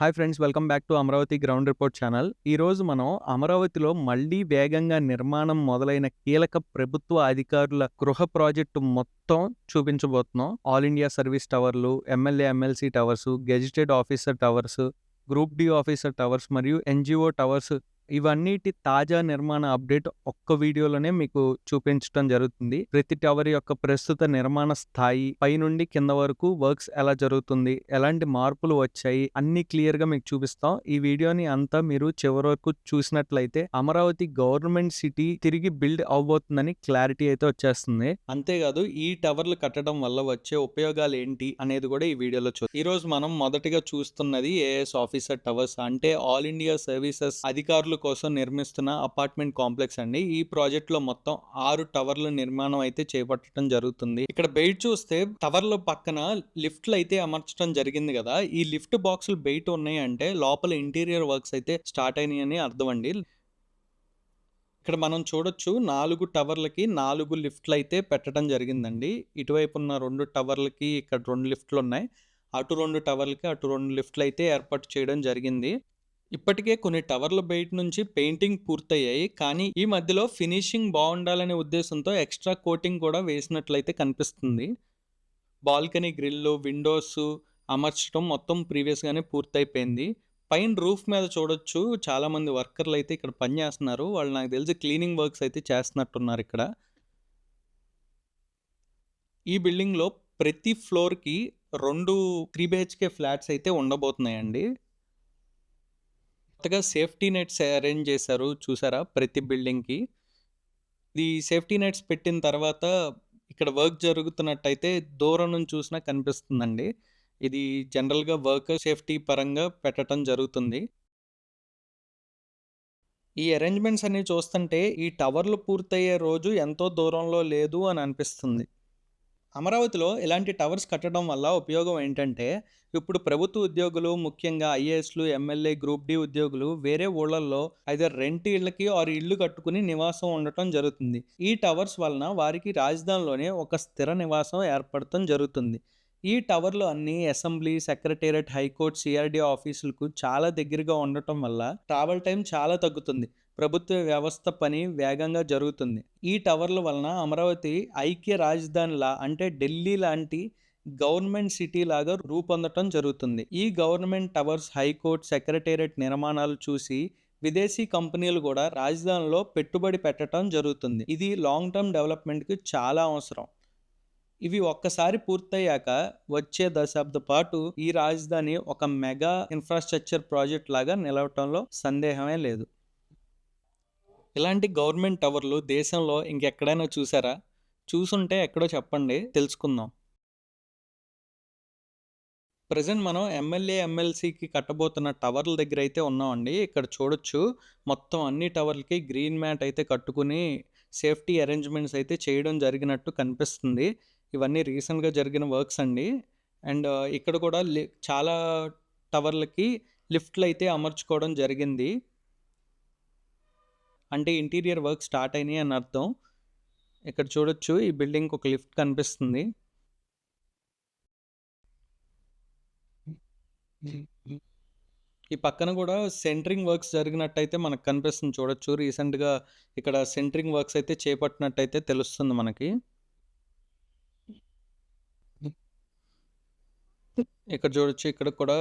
Hi friends welcome back to Amaravati ground report channel. ఈరోజు మనం అమరావతిలో మళ్ళీ వేగంగా నిర్మాణం మొదలైన కీలక ప్రభుత్వ అధికారుల గృహ ప్రాజెక్టు మొత్తం చూపించబోతున్నాం. ఆల్ ఇండియా సర్వీస్ టవర్లు MLA MLC towers gazetted officer towers group D officer towers మరియు ఎన్జిఓ టవర్స్ ఇవన్నిటి తాజా నిర్మాణ అప్డేట్ ఒక్క వీడియోలోనే మీకు చూపించడం జరుగుతుంది. ప్రతి టవర్ యొక్క ప్రస్తుత నిర్మాణ స్థాయి పైనుండి కింద వరకు వర్క్స్ ఎలా జరుగుతుంది ఎలాంటి మార్పులు వచ్చాయి అన్ని క్లియర్గా మీకు చూపిస్తాం. ఈ వీడియోని అంతా మీరు చివరి వరకు చూసినట్లయితే అమరావతి గవర్నమెంట్ సిటీ తిరిగి బిల్డ్ అవబోతుందని క్లారిటీ అయితే వచ్చేస్తుంది. అంతేకాదు ఈ టవర్లు కట్టడం వల్ల వచ్చే ఉపయోగాలు ఏంటి అనేది కూడా ఈ వీడియోలో చూ ఈ రోజు మనం మొదటిగా చూస్తున్నది ఏఎస్ ఆఫీసర్ టవర్స్ అంటే ఆల్ ఇండియా సర్వీసెస్ అధికారులు కోసం నిర్మిస్తున్న అపార్ట్మెంట్ కాంప్లెక్స్ అండి. ఈ ప్రాజెక్ట్లో మొత్తం ఆరు టవర్ల నిర్మాణం అయితే చేపట్టడం జరుగుతుంది. ఇక్కడ బయట చూస్తే టవర్ల పక్కన లిఫ్ట్లు అయితే అమర్చడం జరిగింది కదా. ఈ లిఫ్ట్ బాక్సులు బయట ఉన్నాయి అంటే లోపల ఇంటీరియర్ వర్క్స్ అయితే స్టార్ట్ అయినాయని అర్థం అండి. ఇక్కడ మనం చూడొచ్చు నాలుగు టవర్లకి నాలుగు లిఫ్ట్లు అయితే పెట్టడం జరిగిందండి. ఇటువైపు ఉన్న రెండు టవర్లకి ఇక్కడ రెండు లిఫ్ట్లు ఉన్నాయి. అటు రెండు టవర్లకి అటు రెండు లిఫ్ట్లు అయితే ఏర్పాటు చేయడం జరిగింది. ఇప్పటికే కొన్ని టవర్ల బయట నుంచి పెయింటింగ్ పూర్తయ్యాయి కానీ ఈ మధ్యలో ఫినిషింగ్ బాగుండాలనే ఉద్దేశంతో ఎక్స్ట్రా కోటింగ్ కూడా వేసినట్లయితే కనిపిస్తుంది. బాల్కనీ గ్రిల్లు విండోస్ అమర్చడం మొత్తం ప్రీవియస్గానే పూర్తయిపోయింది. పైన రూఫ్ మీద చూడొచ్చు చాలామంది వర్కర్లు అయితే ఇక్కడ పని చేస్తున్నారు. వాళ్ళు నాకు తెలిసి క్లీనింగ్ వర్క్స్ అయితే చేస్తున్నట్టున్నారు ఇక్కడ. ఈ బిల్డింగ్లో ప్రతి ఫ్లోర్కి రెండు త్రీ బిహెచ్కే ఫ్లాట్స్ అయితే ఉండబోతున్నాయండి. కొత్తగా సేఫ్టీ నెట్స్ అరేంజ్ చేశారు చూసారా? ప్రతి బిల్డింగ్కి. ఈ సేఫ్టీ నెట్స్ పెట్టిన తర్వాత ఇక్కడ వర్క్ జరుగుతున్నట్టయితే దూరం నుంచి చూసినా కనిపిస్తుందండి. ఇది జనరల్గా వర్క్ సేఫ్టీ పరంగా పెట్టడం జరుగుతుంది. ఈ అరేంజ్మెంట్స్ అన్ని చూస్తుంటే ఈ టవర్లు పూర్తయ్యే రోజు ఎంతో దూరంలో లేదు అని అనిపిస్తుంది. అమరావతిలో ఇలాంటి టవర్స్ కట్టడం వల్ల ఉపయోగం ఏంటంటే ఇప్పుడు ప్రభుత్వ ఉద్యోగులు ముఖ్యంగా ఐఏఎస్లు ఎమ్మెల్యే గ్రూప్ డి ఉద్యోగులు వేరే ఊళ్ళల్లో అయితే రెంట్ ఇళ్ళకి ఆరు ఇల్లు కట్టుకుని నివాసం ఉండటం జరుగుతుంది. ఈ టవర్స్ వలన వారికి రాజధానిలోనే ఒక స్థిర నివాసం ఏర్పడటం జరుగుతుంది. ఈ టవర్లు అన్ని అసెంబ్లీ సెక్రటేరియట్ హైకోర్టు సిఆర్డీ ఆఫీసులకు చాలా దగ్గరగా ఉండటం వల్ల ట్రావెల్ టైం చాలా తగ్గుతుంది. ప్రభుత్వ వ్యవస్థ పని వేగంగా జరుగుతుంది. ఈ టవర్ల వలన అమరావతి ఐక్య రాజధానిలా అంటే ఢిల్లీ లాంటి గవర్నమెంట్ సిటీ లాగా రూపొందటం జరుగుతుంది. ఈ గవర్నమెంట్ టవర్స్ హైకోర్టు సెక్రటేరియట్ నిర్మాణాలు చూసి విదేశీ కంపెనీలు కూడా రాజధానిలో పెట్టుబడి పెట్టడం జరుగుతుంది. ఇది లాంగ్ టర్మ్ డెవలప్మెంట్కి చాలా అవసరం. ఇవి ఒక్కసారి పూర్తయ్యాక వచ్చే దశాబ్ద పాటు ఈ రాజధాని ఒక మెగా ఇన్ఫ్రాస్ట్రక్చర్ ప్రాజెక్ట్ లాగా నిలవటంలో సందేహమే లేదు. ఇలాంటి గవర్నమెంట్ టవర్లు దేశంలో ఇంకెక్కడైనా చూసారా? చూసుంటే ఎక్కడో చెప్పండి. తెలుసుకుందాం. ప్రజెంట్ మనం ఎమ్మెల్యే ఎమ్మెల్సీకి కట్టబోతున్న టవర్ల దగ్గర అయితే ఉన్నామండి. ఇక్కడ చూడొచ్చు. మొత్తం అన్ని టవర్లకి గ్రీన్ మ్యాట్ అయితే కట్టుకుని సేఫ్టీ అరేంజ్మెంట్స్ అయితే చేయడం జరిగినట్టు కనిపిస్తుంది. ఇవన్నీ రీసెంట్గా జరిగిన వర్క్స్ అండి. అండ్ ఇక్కడ కూడా చాలా టవర్లకి లిఫ్ట్లు అయితే అమర్చుకోవడం జరిగింది. అంటే ఇంటీరియర్ వర్క్ స్టార్ట్ అయినాయి అని అర్థం. ఇక్కడ చూడొచ్చు. ఈ బిల్డింగ్ ఒక లిఫ్ట్ కనిపిస్తుంది. ఈ పక్కన కూడా సెంటరింగ్ వర్క్స్ జరిగినట్టయితే మనకు కనిపిస్తుంది. చూడొచ్చు. రీసెంట్గా ఇక్కడ సెంటరింగ్ వర్క్స్ అయితే చేపట్టినట్టయితే తెలుస్తుంది మనకి. ఇక్కడ చూడొచ్చు. ఇక్కడ కూడా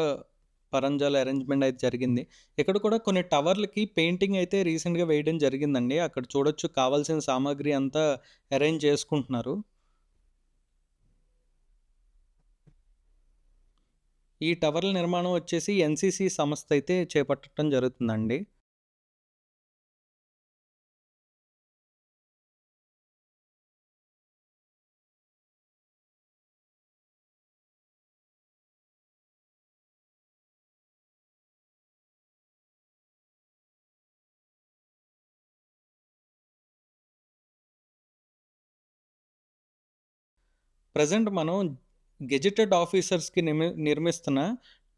పరంజాల అరేంజ్మెంట్ అయితే జరిగింది. ఇక్కడ కూడా కొన్ని టవర్లకి పెయింటింగ్ అయితే రీసెంట్గా వేయడం జరిగిందండి. అక్కడ చూడొచ్చు. కావాల్సిన సామాగ్రి అంతా అరేంజ్ చేసుకుంటున్నారు. ఈ టవర్ల నిర్మాణం వచ్చేసి ఎన్సిసి సంస్థ అయితే చేపట్టడం జరుగుతుందండి. ప్రజెంట్ మనం గెజిటెడ్ ఆఫీసర్స్కి నిర్మి నిర్మిస్తున్న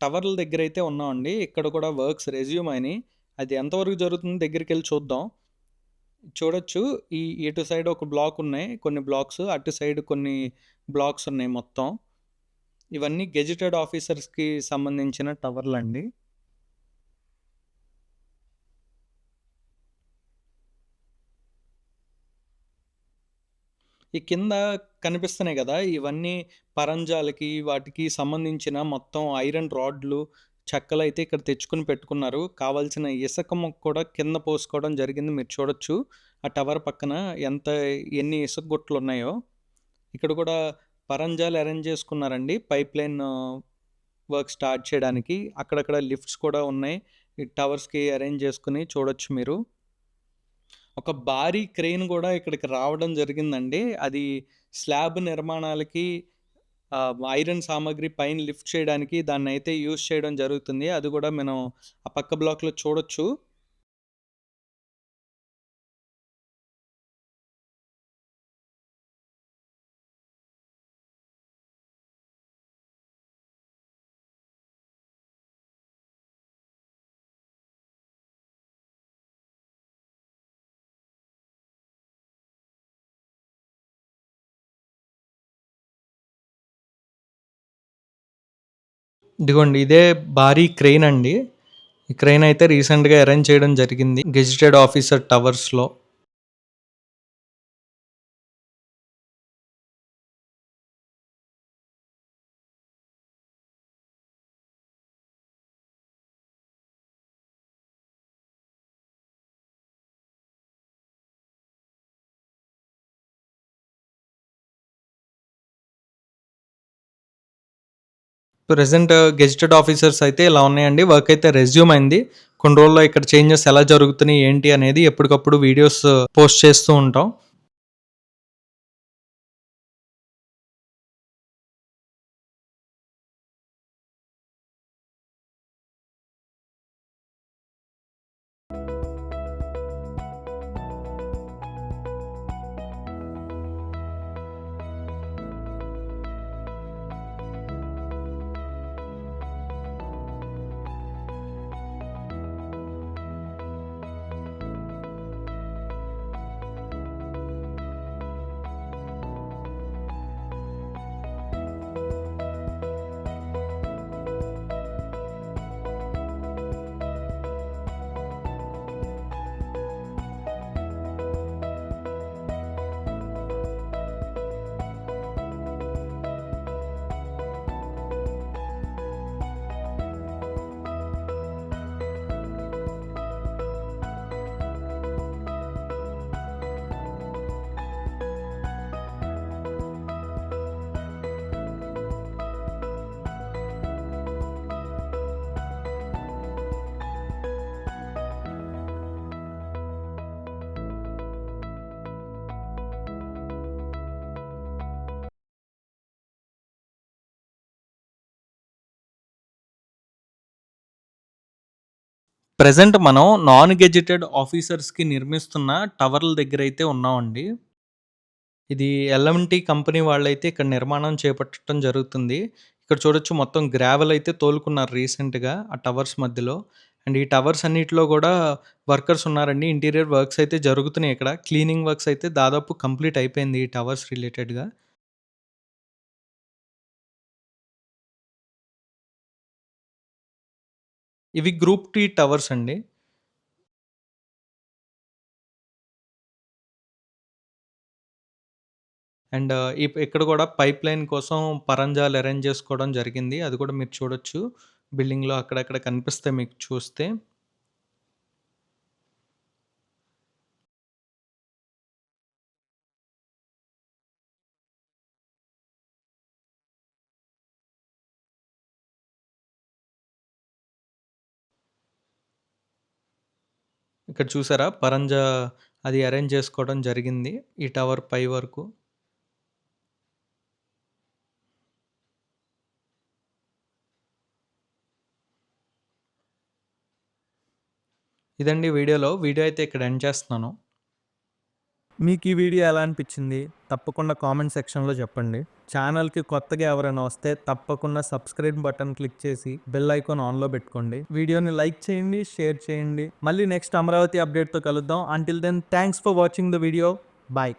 టవర్ల దగ్గర అయితే ఉన్నామండి. ఇక్కడ కూడా వర్క్స్ రెజ్యూమ్ అయినాయి అది ఎంతవరకు జరుగుతుంది దగ్గరికి వెళ్ళి చూద్దాం. చూడొచ్చు. ఈ ఇటు సైడ్ ఒక బ్లాక్ ఉన్నాయి. కొన్ని బ్లాక్స్ అటు సైడ్ కొన్ని బ్లాక్స్ ఉన్నాయి మొత్తం. ఇవన్నీ గెజిటెడ్ ఆఫీసర్స్కి సంబంధించిన టవర్లు అండి ఈ కింద కనిపిస్తున్నాయి కదా ఇవన్నీ పరంజాలకి వాటికి సంబంధించిన మొత్తం ఐరన్ రాడ్లు చెక్కలు అయితే ఇక్కడ తెచ్చుకుని పెట్టుకున్నారు. కావాల్సిన ఇసుక మొక్క కూడా కింద పోసుకోవడం జరిగింది. మీరు చూడొచ్చు. ఆ టవర్ పక్కన ఎంత ఎన్ని ఇసుక గుట్లు ఉన్నాయో. ఇక్కడ కూడా పరంజాలు అరేంజ్ చేసుకున్నారండి. పైప్ లైన్ వర్క్ స్టార్ట్ చేయడానికి. అక్కడక్కడ లిఫ్ట్స్ కూడా ఉన్నాయి. ఈ టవర్స్కి అరేంజ్ చేసుకుని చూడొచ్చు మీరు. ఒక భారీ క్రెయిన్ కూడా ఇక్కడికి రావడం జరిగిందండి. అది స్లాబ్ నిర్మాణాలకి ఐరన్ సామాగ్రి పైన లిఫ్ట్ చేయడానికి దాన్ని అయితే యూజ్ చేయడం జరుగుతుంది. అది కూడా మనం ఆ పక్క బ్లాక్లో చూడొచ్చు. ఇదిగోండి ఇదే భారీ క్రెయిన్ అండి. ఈ క్రెయిన్ అయితే రీసెంట్గా అరేంజ్ చేయడం జరిగింది గెజిటెడ్ ఆఫీసర్ టవర్స్లో. ప్రెసెంట్ గెజిటెడ్ ఆఫీసర్స్ అయితే ఇలా ఉన్నాయండి. వర్క్ అయితే రెజ్యూమ్ అయింది. కొన్ని రోజుల్లో ఇక్కడ చేంజెస్ ఎలా జరుగుతున్నాయి ఏంటి అనేది ఎప్పటికప్పుడు వీడియోస్ పోస్ట్ uh, చేస్తూ ఉంటాం. ప్రజెంట్ మనం నాన్ గెజిటెడ్ ఆఫీసర్స్కి నిర్మిస్తున్న టవర్ల దగ్గర అయితే ఉన్నామండి. ఇది ఎల్ఎంటీ కంపెనీ వాళ్ళైతే ఇక్కడ నిర్మాణం చేపట్టడం జరుగుతుంది. ఇక్కడ చూడొచ్చు మొత్తం గ్రావెల్ అయితే తోలుకున్నారు రీసెంట్గా ఆ టవర్స్ మధ్యలో. అండ్ ఈ టవర్స్ అన్నిటిలో కూడా వర్కర్స్ ఉన్నారండి. ఇంటీరియర్ వర్క్స్ అయితే జరుగుతున్నాయి ఇక్కడ. క్లీనింగ్ వర్క్స్ అయితే దాదాపు కంప్లీట్ అయిపోయింది ఈ టవర్స్ రిలేటెడ్గా. ఇవి గ్రూప్ టీ టవర్స్ అండి. అండ్ ఇక్కడ కూడా పైప్ లైన్ కోసం పరంజాలు అరేంజ్ చేసుకోవడం జరిగింది. అది కూడా మీరు చూడొచ్చు. బిల్డింగ్లో అక్కడక్కడ కనిపిస్తే మీకు చూస్తే. ఇక్కడ చూసారా? పరంజా అది అరేంజ్ చేసుకోవడం జరిగింది. ఈ టవర్ పై వరకు. ఇదండి వీడియోలో. వీడియో అయితే ఇక్కడ ఎండ్ చేస్తున్నాను. మీకు ఈ వీడియో ఎలా అనిపించింది? తప్పకుండా కామెంట్ సెక్షన్లో చెప్పండి. ఛానల్కి కొత్తగా ఎవరైనా వస్తే తప్పకుండా సబ్స్క్రైబ్ బటన్ క్లిక్ చేసి బెల్ ఐకాన్ ఆన్లో పెట్టుకోండి. వీడియోని లైక్ చేయండి షేర్ చేయండి. మళ్ళీ నెక్స్ట్ అమరావతి అప్డేట్తో కలుద్దాం. Until then thanks for watching the video bye